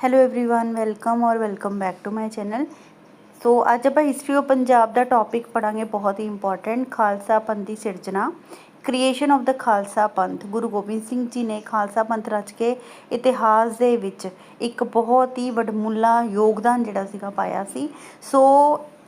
Hello everyone welcome ਔਰ welcome back to my channel so ਅੱਜ ਆਪਾਂ ਹਿਸਟਰੀ ਆਫ ਪੰਜਾਬ ਦਾ ਟੌਪਿਕ ਪੜਾਂਗੇ ਬਹੁਤ ਹੀ ਇੰਪੋਰਟੈਂਟ ਖਾਲਸਾ ਪੰਥ ਦੀ ਸਿਰਜਣਾ ਕ੍ਰੀਏਸ਼ਨ ਆਫ ਦਾ ਖਾਲਸਾ ਪੰਥ ਗੁਰੂ ਗੋਬਿੰਦ ਸਿੰਘ ਜੀ ਨੇ ਖਾਲਸਾ ਪੰਥ ਰਚ ਕੇ ਇਤਿਹਾਸ ਦੇ ਵਿੱਚ ਇੱਕ ਬਹੁਤ ਹੀ ਵਡਮੁੱਲਾ ਯੋਗਦਾਨ ਜਿਹੜਾ ਸੀਗਾ ਪਾਇਆ ਸੀ ਸੋ